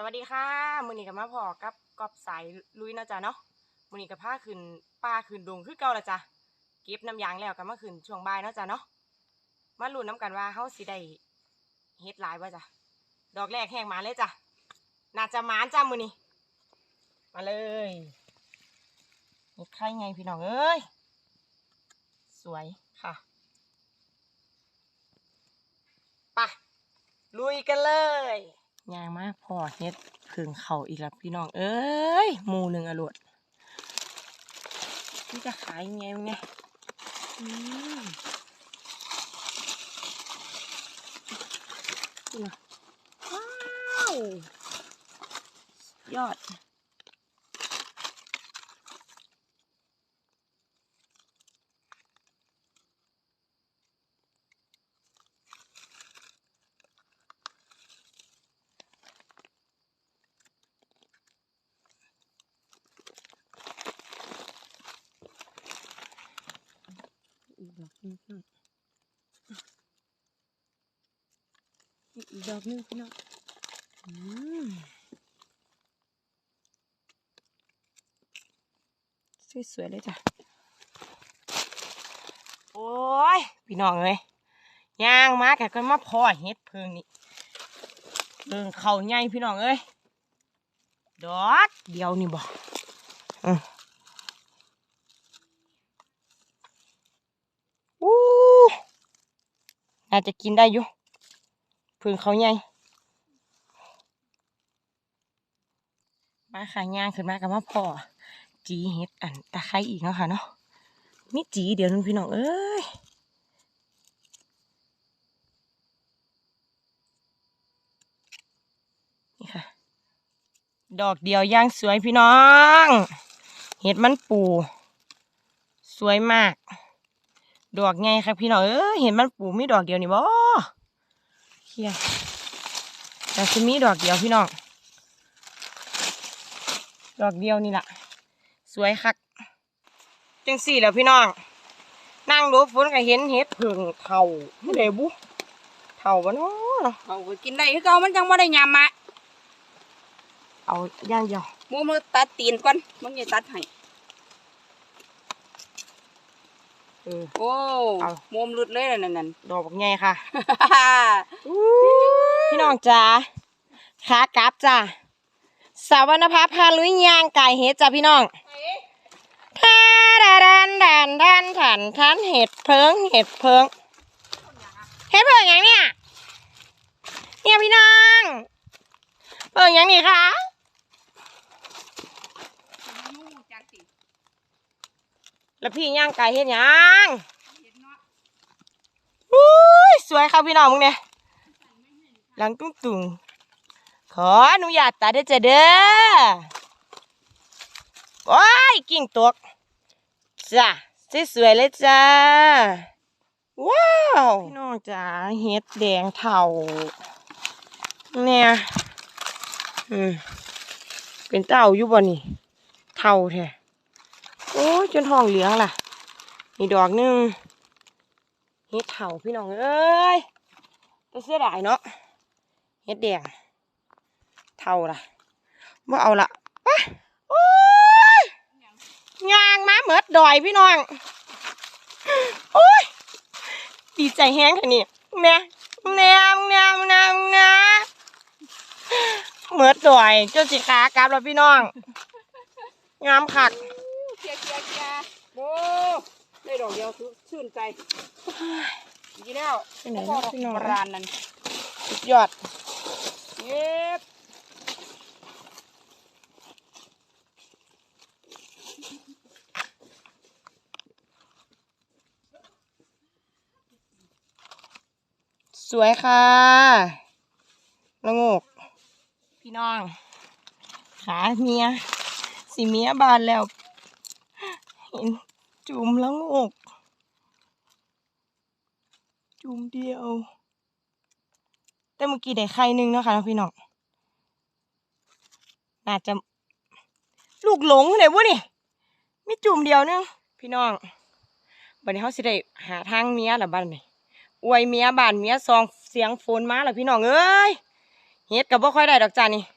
สวัสดีค่ะมือนี้กับมาพอกับกอบสายลุยนะจ๊ะเนาะมือนี้กับผ้าขึ้นป้าขึ้นดงคือเก่าละจ้ะเก็บน้ำยางแล้วกับมาขึ้นช่วงบ่ายเนาะจ๊ะเนาะมาลุ้นน้ำกันว่าเฮาสิได้เฮ็ดหลายบ่จ้ะดอกแรกแห้งมาเลยจ้ะน่าจะหมานจ้ามือนี้มาเลยเฮ็ดไข่ไงพี่น้องเอ้ยสวยค่ะไปะลุยกันเลย ยางมากพอเฮ็ดพึ่งเขาอีกแล้วพี่น้อง เอ้ยมูหนึ่งอรวดนี่จะขายยังไงวะเนี่ยว้าว ยอด ดอกนึงพี่น้องอีกดอกนึงพี่น้องอืมสวยๆเลยจ้ะ โอ้ย พี่น้องเอ้ยย่างมาแกก็มาพอเฮ็ดเพิงนี่เพิงเขาใหญ่พี่น้องเอ้ย ดอกเดียวนี่บอกอือ น่าจจะกินได้อยู่พึ่งเขาใหญ่มาค่ะย่างขึ้นมากับมาพ่อจีเฮ็ดอันตะไคร้อีกแล้วค่ะเนาะมีจีเดี๋ยวนึงพี่น้องเอ้ยนี่ค่ะ ดอกเดียวย่างสวยพี่น้อง เห็ดมันปู สวยมาก ดอกไงครับพี่น้องเอ้ยเห็นมันปลูกมีดอกเดียวนี่บ่เฮียแต่คือมีดอกเดียวพี่น้องดอกเดียวนี่แหละสวยคักจังสี่แล้วพี่น้องนั่งดูฝนก็เห็นเห็ดเพิ่งเท่าเดบุเท่าบ่เนาะเอาไปกินได้คือเก่ามันจังบ่ได้ยามมาเอาย่างเดียวหมูมือตัดตีนก่อนมึงอย่าตัดให้ เออ โอ้เอา มุมหลุดเลยนั่นนั่นดอกบักใหญ่ค่ะๆพี่น้องจ๋าขากลับจ้าสาวนภาพาลุยยางไก่เฮ็ดจ้าพี่น้องทาดาดันดันดันถันทันเห็ดเพิงเห็ดเพิงเห็ดเพิงอย่างเนี้ยเนี่ยพี่น้องเพิงอย่างนี้คะ แล้วพี่ย่างไก่เฮ็ดหยังอุ้ยสวยครับพี่น้องมึงเนี่ยหลังตุ้งตุงขออนุญาตตัดได้จะเด้อโอ้ยกิ่งตกจ้ะสวยเลยจ้า ว้าว พี่น้องจ๋าเห็ดแดงเทาเนี่ยอืมเป็นเต่าอยู่บ่นี่เทาแท้ อ้ยจนห้องเหลืองล่ะ นี่ดอกหนึ่งเห็ดเทาพี่น้องเอ้ยแต่เสียดายเนาะเฮ็ดแดงเท่าล่ะว่าเอาละไปโอ้ยยางมาเหมิดดอยพี่น้องโอ้ยดีใจแห้งแค่นี้แม่แม่แม่แม่แม่เหมิดดอยเจ้าสิขากลับแล้วพี่น้องงามคัก เกียร์เกียร์เกียร์โอ้ได้ดอกเดียวคือชื่นใจดีแล้วไปไหนพ่อนะพี่น้อง โบราณนั่นสุดยอด เย็บสวยค่ะละโงก พี่น้อง ขาเมียสีเมียบานแล้วเห็น จุ่มละโงกจุ่มเดียว แต่เมื่อกี้ได้ไข่หนึงเนาะคะพี่น้องน่าจะ ลูกหลงเลยวะนี่มีจุ่มเดียวนึงพี่น้องบัดนี้เขาสิได้หาทางเมียละบ้านนี่อวยเมียบ้านเมียซองเสียงฝนมาแล้วพี่น้องเอ้ยเฮ็ดกับบ่ค่อยได้ดอกจ้านี่